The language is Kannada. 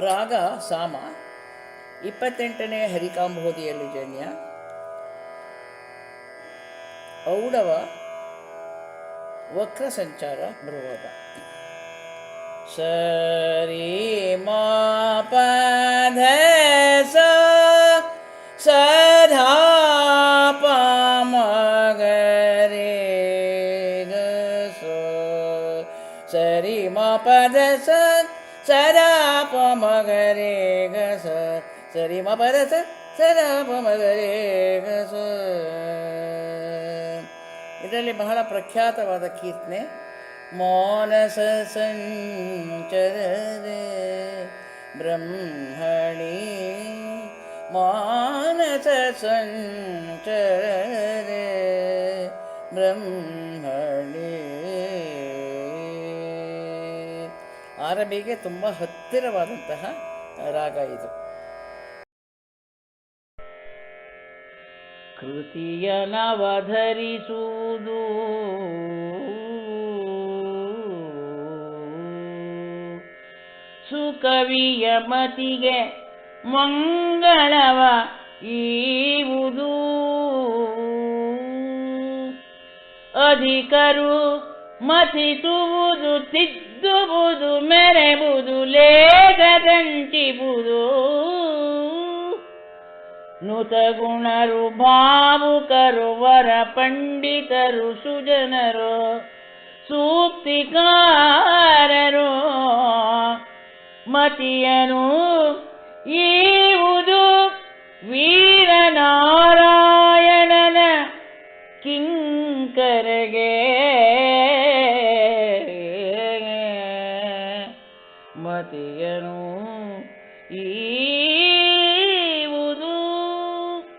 ರಾಗ ಸಾಮ. ಇಪ್ಪತ್ತೆಂಟನೇ ಹರಿಕಾಂಬೋಧಿಯಲ್ಲಿ ಜನ್ಯ. ಔಡವ ವಕ್ರ ಸಂಚಾರ ಬರುವಾಗ ಸರಿ ಮಾ ಪಧ ಸಧಾ ಸರಿ ಮಾ ಪದ ಸ ಸದಾ ಪ ಮಗರೆ ಗ ಸ ಸರಿ ಮ ಪದ ಸ ಸದಾ ಪ ಮಗರೆ ಗ ಸ ಇದರಲ್ಲಿ ಬಹಳ ಪ್ರಖ್ಯಾತವಾದ ಕೀರ್ತನೆ ಮಾನಸ ಸಂಚರರೆ ಬ್ರಹ್ಮಣಿ ಮಾನಸ ಸಂಚರರೆ ಬ್ರಹ್ಮಣಿ ಆರಬಿಗೆ ತುಂಬ ಹತ್ತಿರವಾದಂತಹ ರಾಗ ಇದು. ಕೃತಿಯ ನವಧರಿಸುವುದು ಸುಕವಿಯ ಮತಿಗೆ ಮಂಗಳವ ಈವುದು. ಅಧಿಕರು ಮತಿಸುವುದು ತಿದ್ದುವುದು ಮೆರೆಬುದು ಲೇಖದಂಟಿಬುದು ನುತಗುಣರು ಭಾವುಕರು ವರ ಪಂಡಿತರು ಸುಜನರು ಸೂಕ್ತಿಕಾರರು. ಮತಿಯನು ಈವುದು ವೀರನಾರಾಯಣನ ಕಿಂಕರಗೆ. ಮತಿಯನು ಈ